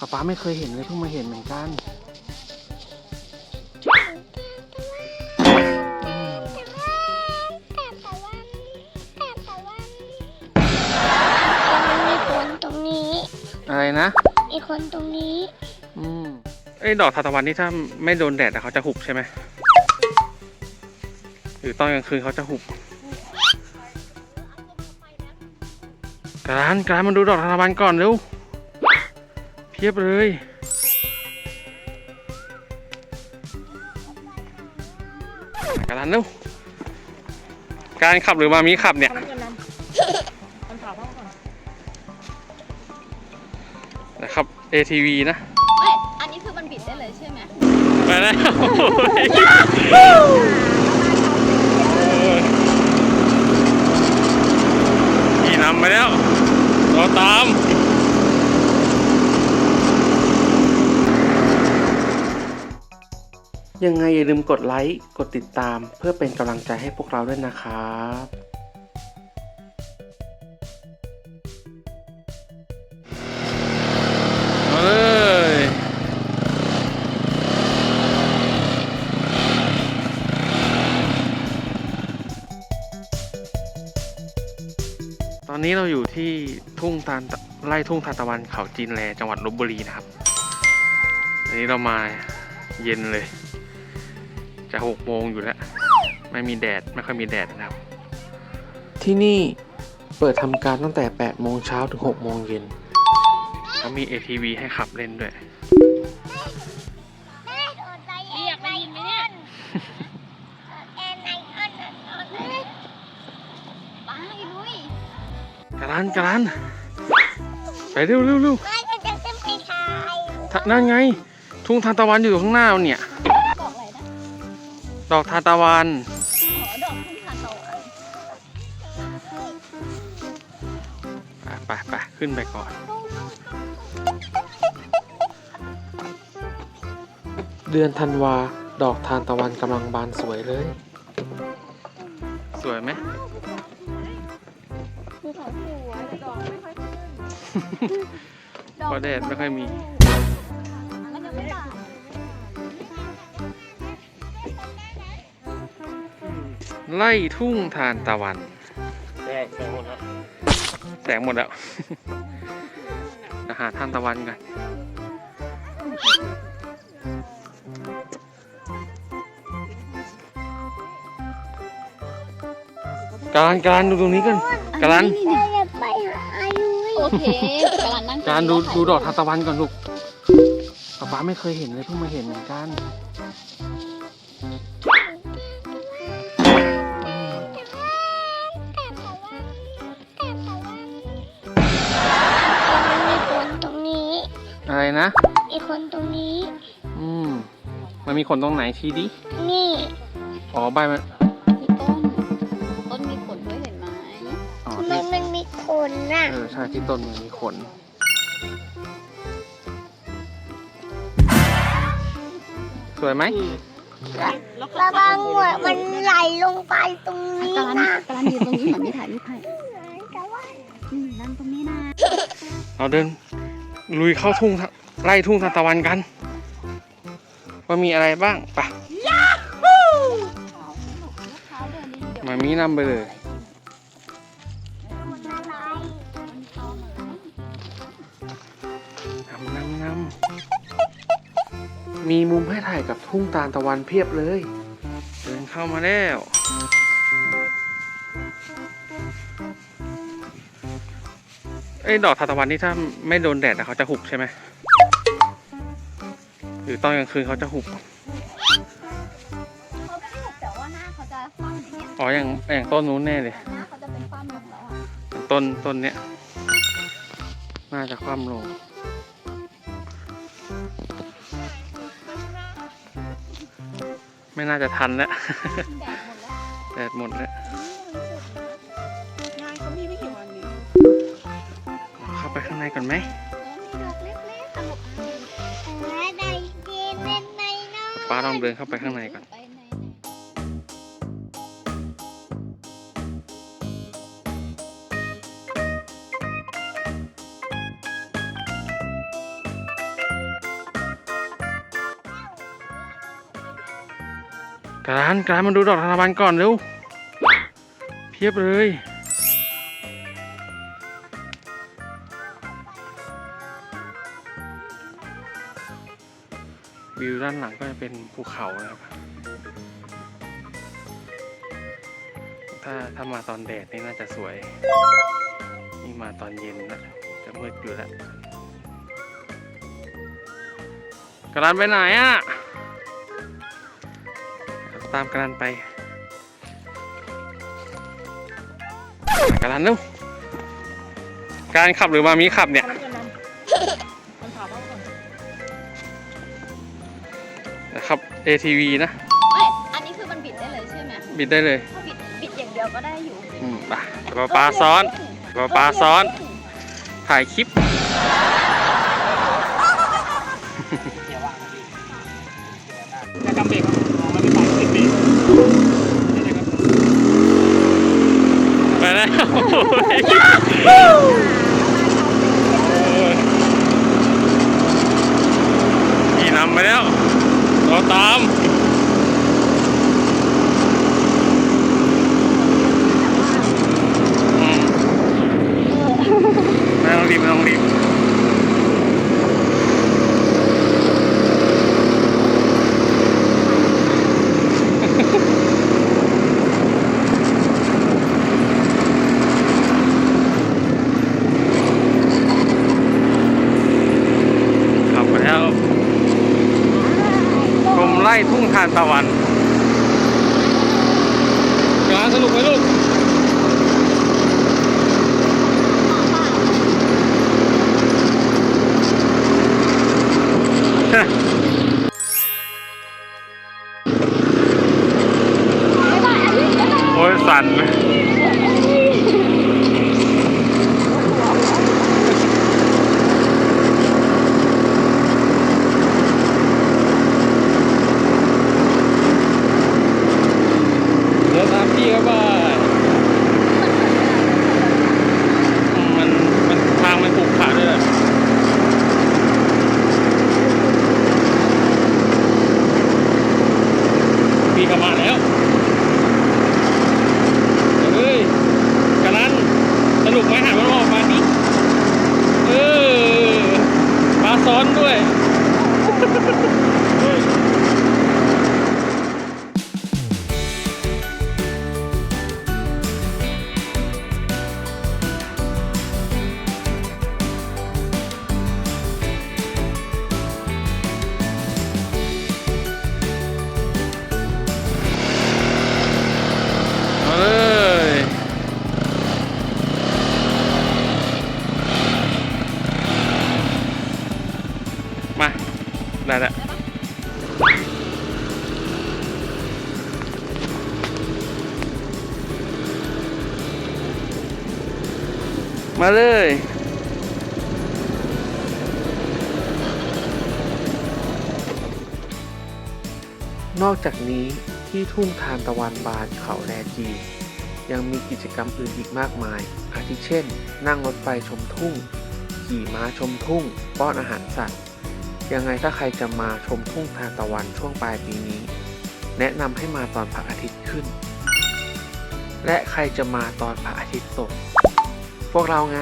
ป๊าป๊าไม่เคยเห็นเลยเพิ่งมาเห็นเหมือนกันอืมมีคนตรงนี้อะไรนะมีคนตรงนี้ อืมเอ้ยดอกทานตะวันนี่ถ้าไม่โดนแดดอะเขาจะหุบใช่ไหมหรือตอนกลางคืนเขาจะหุบกรานกรานมาดูดอกทานตะวันก่อนเร็วเพียบเลย กรานเร็วการขับหรือมามีขับเนี่ย นะครับ ATV นะไม่อันนี้คือมันบิดได้เลยใช่ไหมไปแล้วขี่นำไปแล้วเราตาม ยังไงอย่าลืมกดไลค์ กดติดตามเพื่อเป็นกำลังใจให้พวกเราด้วยนะครับมาเลยตอนนี้เราอยู่ที่ทุ่งทานตะไร่ทุ่งทานตะวันเขาจีนแลจังหวัดลบบุรีนะครับ อันนี้เรามาเย็นเลย จะหกโมงอยู่แล้ว ไม่มีแดด ไม่ค่อยมีแดดนะครับ ที่นี่เปิดทำการตั้งแต่ 8 โมงเช้าถึง 6 โมงเย็นเขามี ATV ให้ขับเล่นด้วยแม่โดนใจเรียกได้ยินไหมเนี่ยแอนไนออนออนไปลุยกรันกรันไปเร็วเร็วเร็วแม่จะจะขึ้นไปถ่าย ทะนั่นไง ทุ่งทานตะวันอยู่ข้างหน้าเราเนี่ย ดอกทานตะวันอ๋อดอกทุ่งทานตะวันไปไปไปขึ้นไปก่อน เดือนธันวา ดอกทานตะวันกำลังบานสวยเลย สวยไหมคือเขาสวยแต่ดอกไม่ค่อยขึ้น เพราะแดดไม่ค่อยมี มันจะไม่บาน ไล่ทุ่งทานตะวันแดงแดงหมดแล้วแสงหมดแล้ว อาหารทานตะวันกันการการดูตรงนี้กันการแม่จะไปหาอายุโอเคกำลังนั่งการดูดูดอกทานตะวันก่อนลูกป๊าป๊าไม่เคยเห็นเลยเพิ่งมาเห็นเหมือนกัน อะไรนะมีคนตรงนี้ อืม มันมีขนตรงไหนชี้ดิ นี่อ๋อใบมัน มีต้น ต้นมีผลด้วยเห็นไหมอ๋อทำไมที่มันมีขนน่ะ เออใช่ที่ต้นมันมีขน สวยไหม ระวังหัวมันไหลลงไปตรงนี้กำลังนะกำลังยืนตรงนี้เหมือนมีถ่ายรูปให้อืมนั่งตรงนี้นะเราเดิน ลุยเข้าทุ่งทะไล่ทุ่งทานตะวันกัน ว่ามีอะไรบ้างไปะมามีนำไปเลยนำนำนำมีมุมให้ถ่ายกับทุ่งตาลตะวันเพียบเลย เดินเข้ามาแล้ว อ้ยดอกทานตะวันนี่ถ้าไม่โดนแดดอะเขาจะหุบใช่ไหมหรือตอนกลางคืนเขาจะหุบเขาไม่ได้แต่ว่าหน้าเขาจะคว่ำอย่างเงี้ยอ๋ออย่างอย่างต้นนู้นแน่เลย หน้าเขาจะเป็นคว่ำลงแล้วอะอย่างต้นต้นเนี้ยน่าจะคว่ำลงไม่น่าจะทันแล้ว แดดหมดแล้ว แดดหมดแล้วงาน ไปข้างในก่อนไหมป้าลองเดินเข้าไปข้างในก่อนการการมาดูดอกธนบัตรก่อนเร็ว เพียบเลย ด้านหลังก็จะเป็นภูเขานะครับ ถ้าถ้ามาตอนแดดนี่น่าจะสวย นี่มาตอนเย็นนะจะมืดอยู่แล้วกระดานไปไหนอะ่ะ ตามกระดานไปกระดานเร็วการขับหรือมามีขับเนี่ย ATV นะเอ้ยอันนี้คือมันบิดได้เลยใช่ไหมบิดได้เลยถ้าบิดบิดอย่างเดียวก็ได้อยู่อืมไปปลาปลาซ้อนปลาปลาซ้อน ถ่ายคลิป จะกำเบรกครับมันไม่ไปติดเบรกไปแล้วขี่นำไปแล้ว เราตาม อืมไม่ต้องรีบไม่ต้องรีบ ขับไปแล้วชมไล่ ทานตะวันงานสนุกไหมลูก โอ้ยสั่นเดินตามพี่เข้าไปมัน มันทางมันขรุขระด้วยแหละพี่กลับมาแล้ว เฮ้ยกะนันสนุกไหมหันมันออกมาดิเออปลาซ้อน ด้วย มาเลย นอกจากนี้ที่ทุ่งทานตะวันบานเขาแลจียังมีกิจกรรมอื่นอีกมากมาย อาทิเช่น นั่งรถไฟชมทุ่ง ขี่ม้าชมทุ่ง ป้อนอาหารสัตว์ ยังไงถ้าใครจะมาชมทุ่งทานตะวันช่วงปลายปีนี้ แนะนำให้มาตอนพระอาทิตย์ขึ้น และใครจะมาตอนพระอาทิตย์ตก วกเราไง